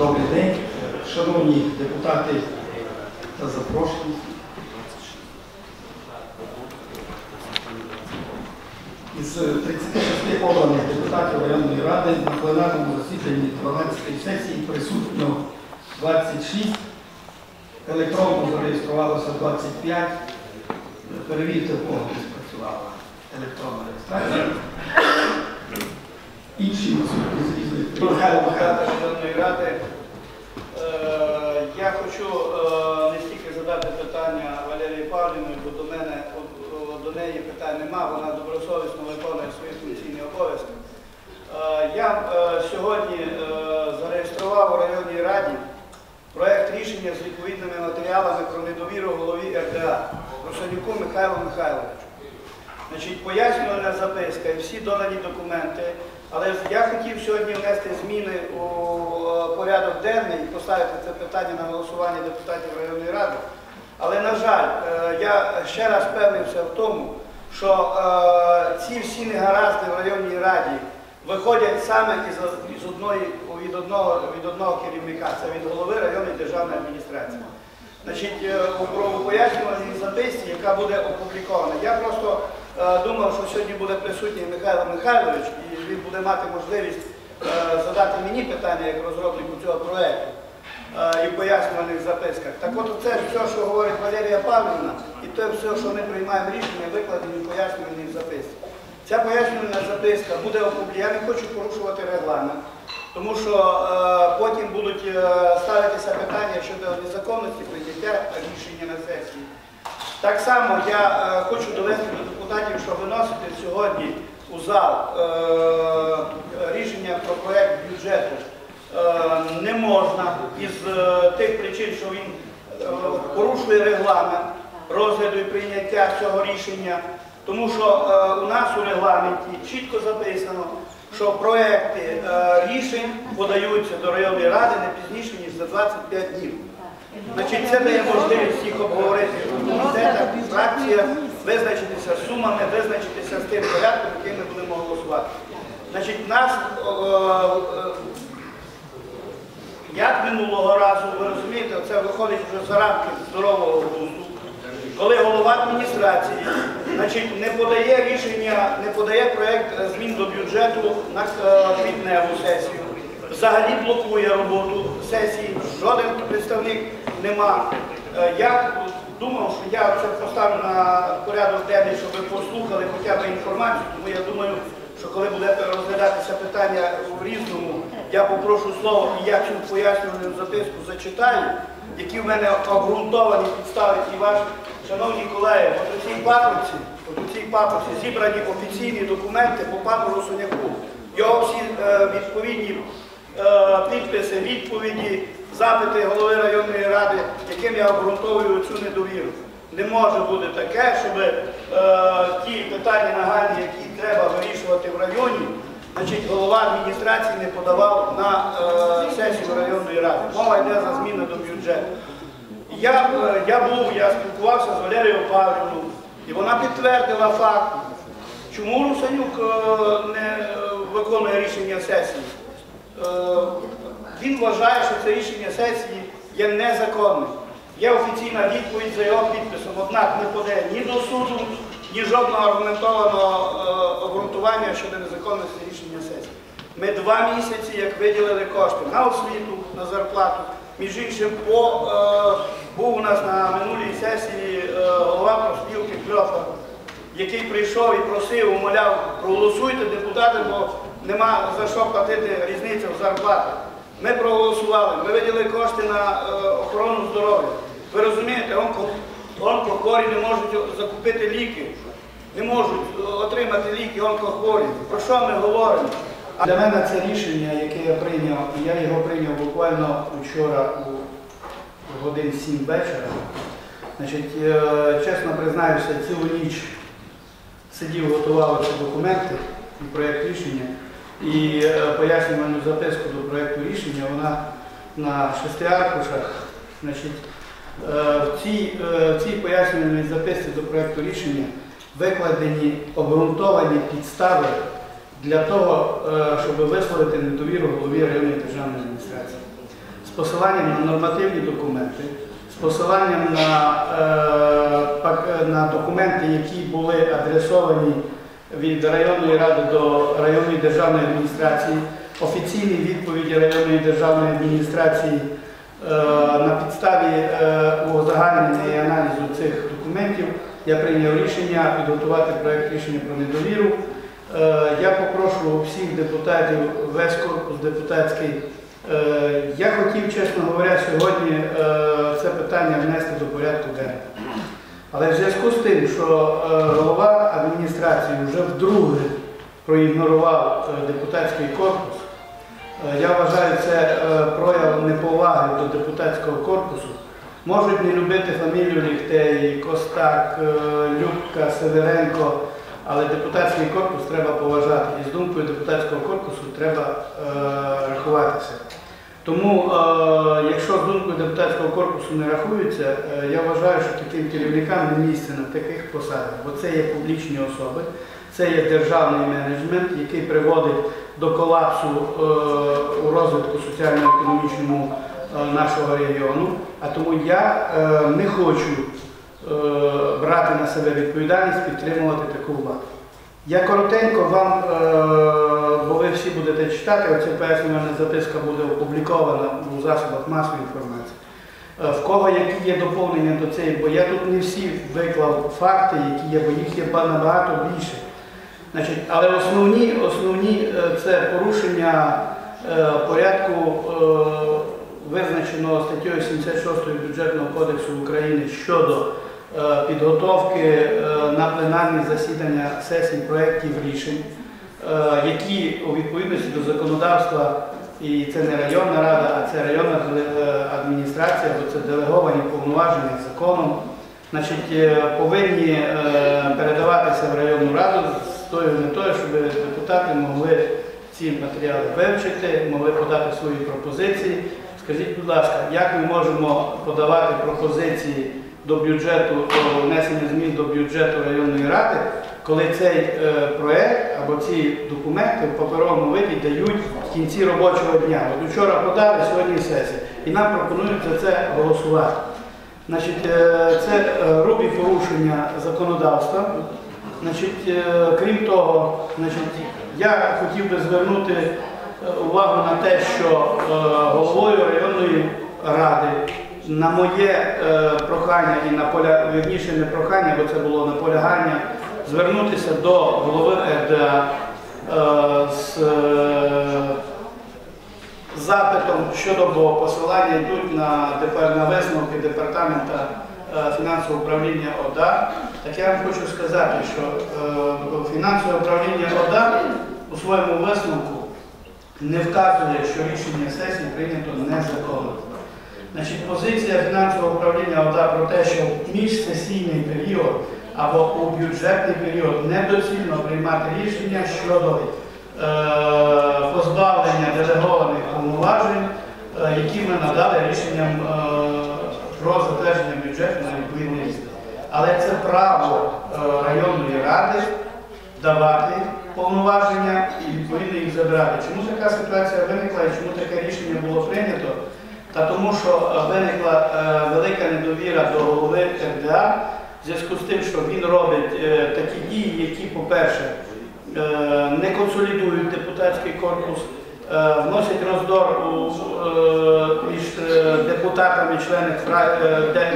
Добрий день, шановні депутати та запрошені. Із 36 обраних депутатів районної ради на пленарному засіданні 12-ї сесії присутньо 26, електронно зареєструвалося 25, перевірте, кого спрацювала електронна реєстрація. Інші відсутні Михайло Михайлович. Ради. Е, Я хочу е, не стільки задати питання Валерії Павлівні, бо до мене до неї питань нема, вона добросовісно виконує свої функційні обов'язки. Е, Я сьогодні зареєстрував у районній раді проект рішення з відповідними матеріалами про недовіру голові РДА Русанюку Михайлу Михайловичу. Значить, пояснювальна записка і всі додані документи. Але ж я хотів сьогодні внести зміни у е, порядок денний і поставити це питання на голосування депутатів районної ради. Але, на жаль, е, я ще раз впевнився в тому, що е, ці всі негаразди в районній раді виходять саме із, одної, від, одного, від одного керівника, це від голови районної державної адміністрації. Значить, у пояснювальній записці, яка буде опублікована. Я просто думав, що сьогодні буде присутній Михайло Михайлович, і він буде мати можливість е, задати мені питання як розробнику цього проєкту е, і пояснювальних записках. Так от це все, що говорить Валерія Павлівна, і те все, що ми приймаємо рішення, викладені в пояснювальній записці. Ця пояснювальна записка буде опублікована. Я не хочу порушувати регламент. Тому що е, потім будуть е, ставитися питання щодо незаконності прийняття рішення на сесії. Так само я е, хочу довести до депутатів, що виносити сьогодні у зал е, рішення про проєкт бюджету е, не можна із тих причин, що він порушує регламент розгляду і прийняття цього рішення. Тому що у нас у регламенті чітко записано, що проекти рішень подаються до районної ради не пізніше, ніж за 25 днів. Значить, це дає можливість їх обговорити. В комітетах, фракціях, визначитися з сумами, визначитися з тим порядком, який ми будемо голосувати. Значить, нас, як минулого разу, ви розумієте, це виходить вже за рамки здорового глузду, коли голова адміністрації значить, не подає рішення, не подає проєкт змін до бюджету на е, квітневу сесію, взагалі блокує роботу сесії, жоден представник нема. Е, Я думав, що я це поставлю на порядок денний, щоб ви послухали хоча б інформацію, тому я думаю, що коли буде розглядатися питання в різному, я попрошу слово і я цю пояснювальну записку зачитаю, які в мене обґрунтовані підстави і ваші. Шановні колеги, от у цій папці, от у цій папці зібрані офіційні документи по пану Русоняку. Його всі е, відповідні е, підписи, відповіді, запити голови районної ради, яким я обґрунтовую цю недовіру. Не може бути таке, щоб е, ті питання нагальні, які треба вирішувати в районі, значить, голова адміністрації не подавав на е, сесію районної ради. Мова йде за зміни до бюджету. Я, е, я був, я спілкувався з Валерією Павлівною, і вона підтвердила факт, чому Русанюк е, не е, виконує рішення сесії. Е, Він вважає, що це рішення сесії є незаконним. Є офіційна відповідь за його підписом, однак не подає ні до суду, ні жодного аргументованого е, обґрунтування щодо незаконності рішення сесії. Ми два місяці, як виділили кошти на освіту, на зарплату. Між іншим, по, е, був у нас на минулій сесії е, голова профспілки Кльофа, який прийшов і просив, умоляв, проголосуйте депутати, бо нема за що платити різницю в зарплатах. Ми проголосували, ми виділили кошти на е, охорону здоров'я. Ви розумієте, онко, онкохворі не можуть закупити ліки, не можуть е, отримати ліки онкохворі. Про що ми говоримо? Для мене це рішення, яке я прийняв, і я його прийняв буквально вчора у годин 7 вечора. Значить, е, чесно признаюся, цілу ніч сидів, готував ці документи і проєкт рішення. І е, пояснювальну записку до проєкту рішення, вона на шести аркушах. Значить, е, в цій, е, в цій пояснювальній записці до проєкту рішення викладені обґрунтовані підстави для того, щоб висловити недовіру голові районної державної адміністрації. з посиланням на нормативні документи, з посиланням на, на документи, які були адресовані від районної ради до районної державної адміністрації, офіційні відповіді районної державної адміністрації е, на підставі е, узагальнення і аналізу цих документів я прийняв рішення підготувати проєкт рішення про недовіру. Е, Я попрошу всіх депутатів, весь корпус депутатський. е, Я хотів, чесно говоря, сьогодні це питання внести до порядку денного. Але в зв'язку з тим, що е, голова адміністрації вже вдруге проігнорував е, депутатський корпус, е, я вважаю це прояв неповаги до депутатського корпусу. Можуть не любити фамілію Ліхтей, Костак, Любка, Северенко, але депутатський корпус треба поважати. І з думкою депутатського корпусу треба рахуватися. Тому, е, якщо з думкою депутатського корпусу не рахуються, е, я вважаю, що таким керівникам не місце на таких посадах, бо це є публічні особи, це є державний менеджмент, який приводить до колапсу е, у розвитку соціально-економічному нашого регіону. А тому я не хочу брати на себе відповідальність підтримувати таку владу. Я коротенько вам, е, бо ви всі будете читати, оця пояснювальна записка буде опублікована у засобах масової інформації. Е, В кого які є доповнення до цієї, бо я тут не всі виклав факти, які є, бо їх є набагато більше. Значить, але основні, основні е, це порушення порядку, визначеного статтею 76 бюджетного кодексу України щодо підготовки е, на пленарні засідання сесій проєктів рішень, е, які у відповідності до законодавства, і це не районна рада, а це районна е, адміністрація, бо це делеговані повноваження законом, значить, е, повинні е, передаватися в районну раду з тою метою, щоб депутати могли ці матеріали вивчити, могли подати свої пропозиції. Скажіть, будь ласка, як ми можемо подавати пропозиції до бюджету, внесення змін до бюджету районної ради, коли цей е, проект або ці документи в паперовому виді дають в кінці робочого дня? От вчора подали, сьогодні сесія. І нам пропонують за це голосувати. Значить, е, це е, грубі порушення законодавства. Значить, крім того, значить, я хотів би звернути увагу на те, що головою районної ради на моє е, прохання і на поля, вірніше не прохання, бо це було наполягання, звернутися до голови РДА е, з е, запитом щодо бо посилання йдуть на, депар- на висновки департамента е, фінансового управління ОДА. Так я вам хочу сказати, що е, фінансове управління ОДА у своєму висновку не вказує, що рішення сесії прийнято незаконно. Значить, позиція фінансового управління ОДА про те, що в міжсесійний період або у бюджетний період недоцільно приймати рішення щодо е, позбавлення делегованих повноважень, е, які ми надали рішенням е, про затвердження бюджету на відповідний рік. Але це право е, районної ради давати повноваження і відповідно їх забирати. Чому така ситуація виникла і чому таке рішення було прийнято? Та тому, що е, виникла е, велика недовіра до голови РДА в зв'язку з тим, що він робить е, такі дії, які, по-перше, не консолідують депутатський корпус, вносять роздор між депутатами, членами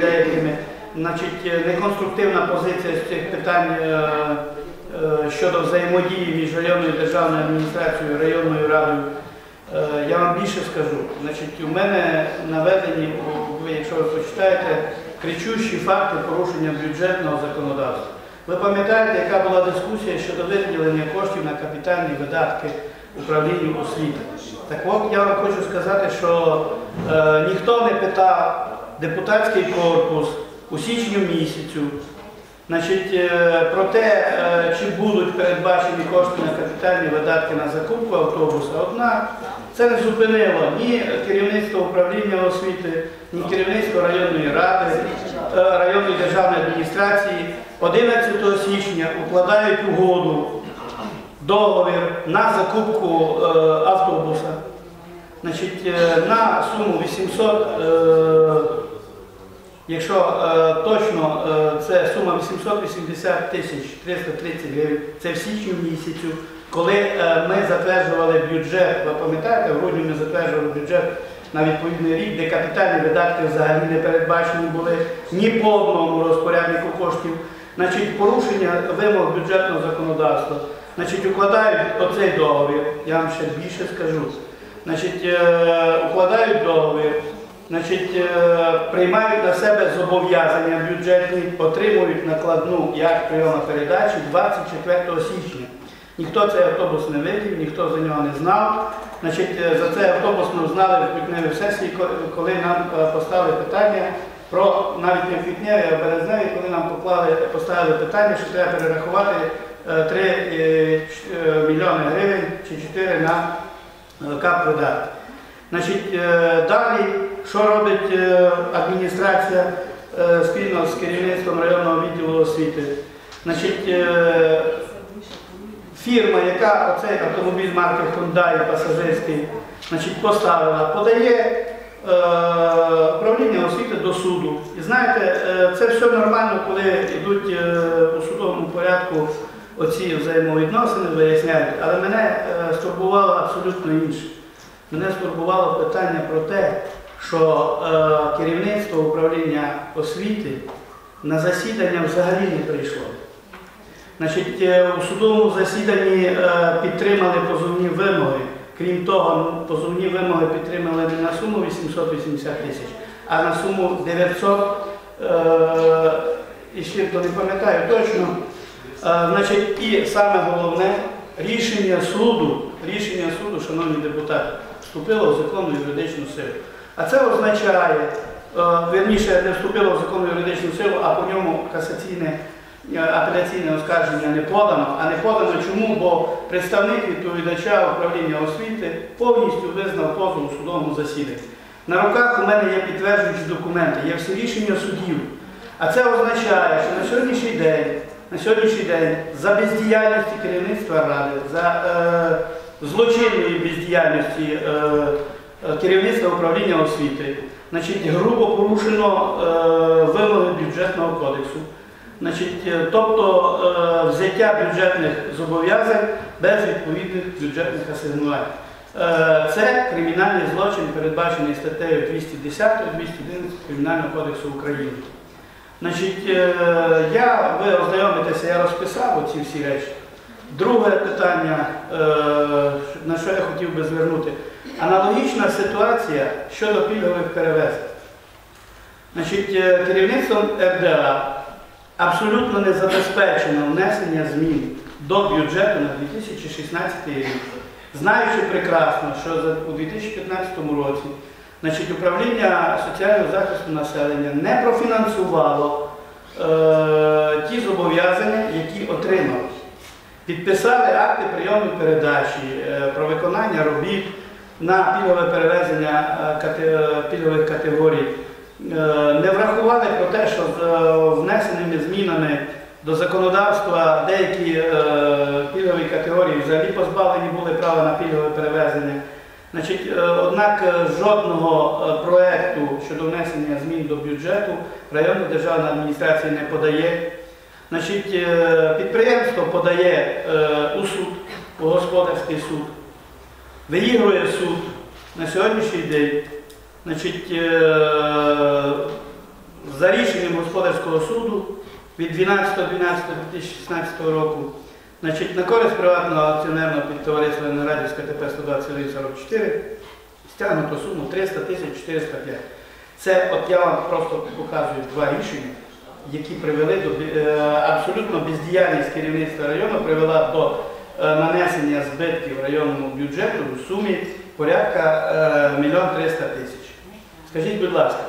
деякими. Значить, неконструктивна позиція з цих питань щодо взаємодії між районною державною адміністрацією районною радою. Е, Я вам більше скажу. Значить, у мене наведені, ви, якщо ви почитаєте, кричущі факти порушення бюджетного законодавства. Ви пам'ятаєте, яка була дискусія щодо виділення коштів на капітальні видатки управлінню освіти? Так от я вам хочу сказати, що е, ніхто не питав депутатський корпус у січню місяцю, Значить, е, про те, е, чи будуть передбачені кошти на капітальні видатки на закупку автобуса, однак це не зупинило ні керівництво управління освіти, ні керівництво районної ради, е, районної державної адміністрації. 11 січня укладають угоду, договір на закупку автобуса. Значить, на суму 800, е, якщо е, точно е, це сума 880 тисяч 330 гривень, це в січні місяцю, коли е, ми затверджували бюджет, ви пам'ятаєте, в грудні ми затверджували бюджет на відповідний рік, де капітальні видатки взагалі не передбачені були ні по одному розпоряднику коштів. Значить, порушення вимог бюджетного законодавства. Значить, укладають оцей договір, я вам ще більше скажу. Значить, е, укладають договір, значить, е, приймають на себе зобов'язання бюджетні, отримують накладну як прийома передачі 24 січня. Ніхто цей автобус не видів, ніхто за нього не знав. Значить, е, за цей автобус ми знали в квітневій сесії, коли нам е, поставили питання про навіть не в квітневі, а березневі, коли нам поклали, поставили питання, що треба перерахувати 3 мільйони гривень чи 4 на кап видатки. Значить, е, далі, що робить е, адміністрація е, спільно з керівництвом районного відділу освіти? Значить, фірма, яка оцей автомобіль марки Hyundai пасажирський значить, поставила, подає управління освіти до суду. І знаєте, це все нормально, коли йдуть у судовому порядку оці взаємовідносини, виясняють, але мене стурбувало абсолютно інше. Мене стурбувало питання про те, що е, керівництво управління освіти на засідання взагалі не прийшло. Значить, е, у судовому засіданні е, підтримали позовні вимоги. Крім того, позовні вимоги підтримали не на суму 880 тисяч, а на суму 900, е, і ще то не пам'ятаю точно. Е, Значить, і саме головне рішення суду, рішення суду, шановні депутати, вступило в законну юридичну силу. А це означає, е, верніше, не вступило в законну юридичну силу, а по ньому касаційне е, апеляційне оскарження не подано. А не подано чому? Бо представник відповідача управління освіти повністю визнав позов у судовому засіданні. На руках у мене є підтверджуючі документи, є всі рішення судів. А це означає, що на сьогоднішній день, на сьогоднішній день за бездіяльності керівництва ради, за е, злочинної бездіяльності е, е, керівництва управління освіти, значить, грубо порушено е, вимоги бюджетного кодексу. Значить, тобто взяття бюджетних зобов'язань без відповідних бюджетних асигнувань. Це кримінальний злочин, передбачений статтею 210 211 Кримінального кодексу України. Значить, я, ви ознайомитеся, я розписав оці всі речі. Друге питання, е, на що я хотів би звернути. Аналогічна ситуація щодо пільгових перевезень. Е, керівництвом РДА абсолютно не забезпечено внесення змін до бюджету на 2016 рік, знаючи прекрасно, що у 2015 році управління соціального захисту населення не профінансувало е, ті зобов'язання, які отримало. Підписали акти прийому передачі е, про виконання робіт на пільгове перевезення е, пільгових категорій. Е, Не врахували про те, що з е, внесеними змінами до законодавства деякі е, пільгові категорії взагалі позбавлені були права на пільгове перевезення. Значить, е, однак е, жодного е, проекту щодо внесення змін до бюджету районна державна адміністрація не подає. Значить, е, підприємство подає е, у суд, у господарський суд, виігрує суд на сьогоднішній день. Значить, е, за рішенням господарського суду від 12.12.2016 року значить, на користь приватного акціонерного підтовариства Енерградівська ТП 12144 стягнуто суму 300 тисяч 405. Це от я вам просто показую два рішення, які привели до е, абсолютно бездіяльність керівництва району привела до е, нанесення збитків районному бюджету у сумі порядка е, мільйон 300 тисяч. Скажіть, будь ласка,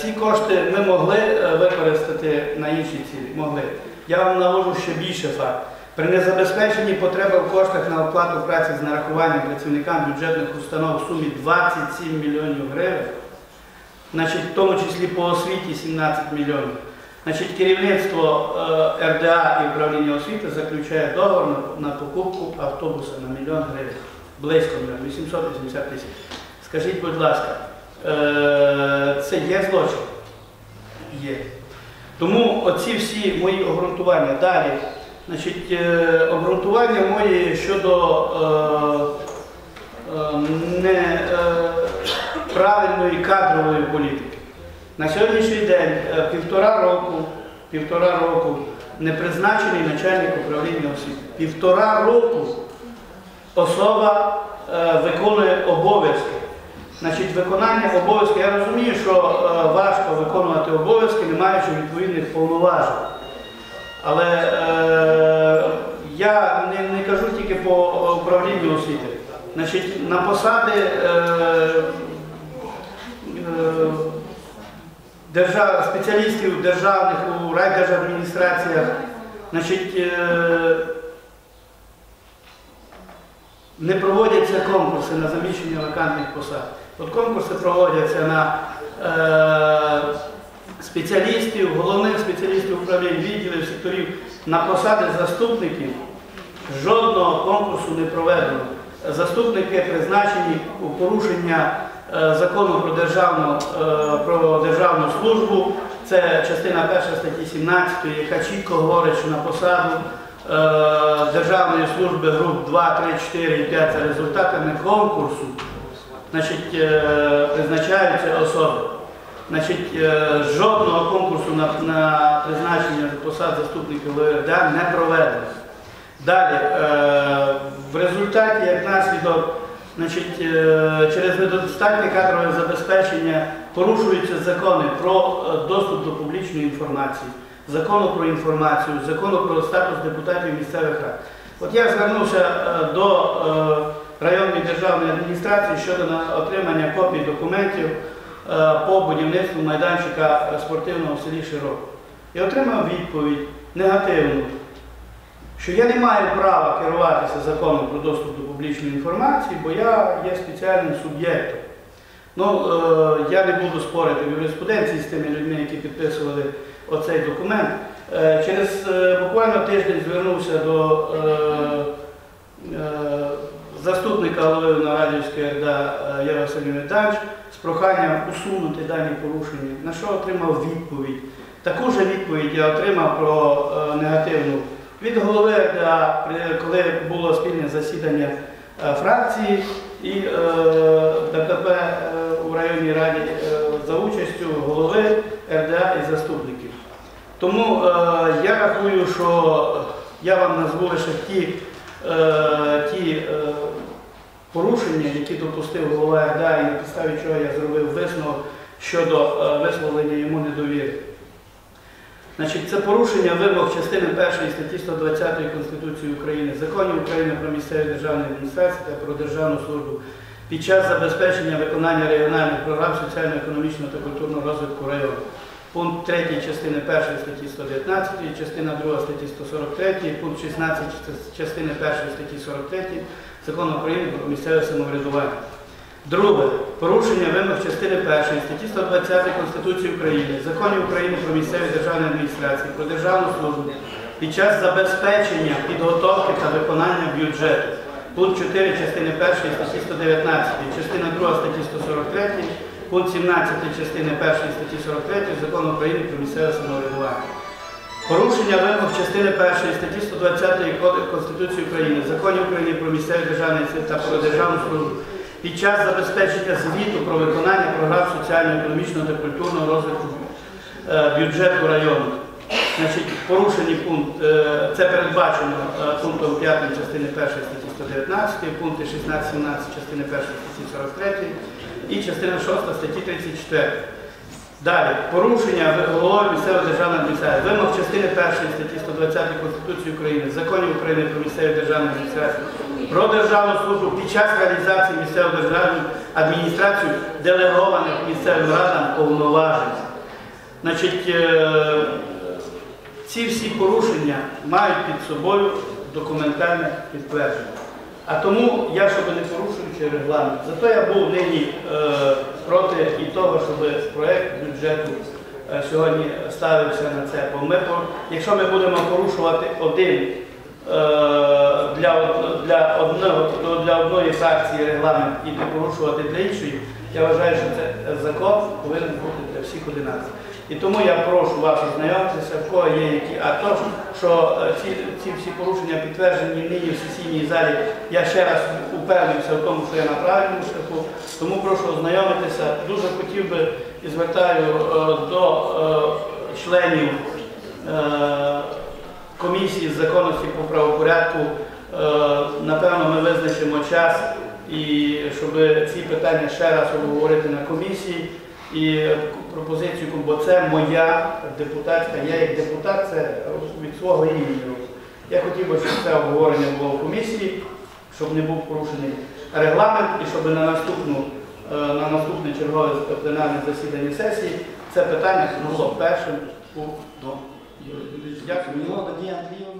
ці кошти ми могли використати на інші цілі? Могли. Я вам навожу ще більше факт. При незабезпеченні потреби в коштах на оплату праці з нарахуванням працівникам бюджетних установ в сумі 27 мільйонів гривень, значить, в тому числі по освіті 17 мільйонів. Значить, керівництво е, РДА і управління освіти заключає договор на, покупку автобуса на мільйон гривень. близько мільйона, 880 тисяч. Скажіть, будь ласка, е, це є злочин? Є. Тому оці всі мої обґрунтування далі. Значить, е, обґрунтування мої щодо е, е, не е, кадрової політики. На сьогоднішній день е, півтора року, півтора року не призначений начальник управління освіти. Півтора року особа е, виконує обов'язки. Значить, виконання обов'язків, я розумію, що е, важко виконувати обов'язки, не маючи відповідних повноважень. Але я не, кажу тільки по управлінню освіти. Значить, на посади держав, спеціалістів державних у райдержадміністраціях, значить, е, не проводяться конкурси на заміщення вакантних посад. От конкурси проводяться на е, спеціалістів, головних спеціалістів управлінь, відділів, секторів, на посади заступників. Жодного конкурсу не проведено. Заступники призначені у порушення закону про державну, е, про державну службу. Це частина 1 статті 17, яка чітко говорить, що на посаду е, державної служби груп 2, 3, 4 і 5 за результатами конкурсу значить, е, призначаються особи. Значить, е, жодного конкурсу на, на призначення посад заступників ВРДА не проведено. Далі, е, в результаті, як наслідок, значить, е, через недостатнє кадрове забезпечення порушуються закони про е, доступ до публічної інформації, закону про інформацію, закону про статус депутатів місцевих рад. От я звернувся е, до районної державної адміністрації щодо отримання копій документів по будівництву майданчика спортивного в селі Широко. І отримав відповідь негативну що я не маю права керуватися законом про доступ до публічної інформації, бо я є спеціальним суб'єктом. Ну, е, я не буду спорити в юриспруденції з тими людьми, які підписували оцей документ. Е, через е, буквально тиждень звернувся до е, е, заступника голови Нарадівської РДА е, Єва Василівни Данч з проханням усунути дані порушення, на що отримав відповідь. Таку ж відповідь я отримав про е, негативну від голови коли було спільне засідання е, фракції і е, ДКП е, у районній раді за участю голови РДА і заступників. Тому я рахую, що я вам назву лише ті, ті порушення, які допустив голова РДА і на підставі чого я зробив висновок щодо висловлення йому недовіри. Значить, це порушення вимог частини 1 статті 120 Конституції України, законів України про місцеві державні адміністрації та про державну службу під час забезпечення виконання регіональних програм соціально-економічного та культурного розвитку району. Пункт 3 частини 1 статті 119, частина 2 статті 143, пункт 16 частини 1 статті 43 Закону України про місцеве самоврядування. Друге. Порушення вимог частини 1 статті 120 Конституції України, законів України про місцеві державні адміністрації, про державну службу під час забезпечення підготовки та виконання бюджету. Пункт 4 частини 1 статті 119, частина 2 статті 143, пункт 17 частини 1 статті 43 Закону України про місцеве самоврядування. Порушення вимог частини 1 статті 120 Кодексу Конституції України, законів України про місцеві державні та про державну службу під час забезпечення звіту про виконання програм соціально-економічного та культурного розвитку е, бюджету району. Значить, порушені пункт, е, це передбачено е, пунктом 5 частини 1 статті 119, пункти 16-17 частини 1 статті 43 і частина 6 статті 34. Далі, порушення головою місцевої державної адміністрації, вимог частини 1 статті 120 Конституції України, законів України про місцеві державні адміністрації, про державну службу під час реалізації місцевої державної адміністрації делегованих місцевим радам повноважень. Значить, е, ці всі порушення мають під собою документальне підтвердження. А тому я, щоб не порушуючи регламент, зато я був нині е, проти і того, щоб проєкт бюджету е, сьогодні ставився на це. Бо ми, якщо ми будемо порушувати один для, для, одного, для одної фракції регламент і не порушувати для іншої, я вважаю, що це закон повинен бути для всіх одинаковий. І тому я прошу вас ознайомитися, в кого є які. А то, що е, ці, ці всі порушення підтверджені нині в сесійній залі, я ще раз упевнився в тому, що я на правильному шляху. Тому прошу ознайомитися. Дуже хотів би і звертаю е, до е, членів е, комісії з законності по правопорядку. Е, Напевно, ми визначимо час і щоб ці питання ще раз обговорити на комісії. І пропозицію, бо це моя депутатська, я як депутат це від свого імені. Я хотів би, щоб це обговорення було в комісії, щоб не був порушений регламент і щоб на наступну е, на наступне чергове пленарне засідання сесії це питання було першим у до. Дякую. Надія Андріївна.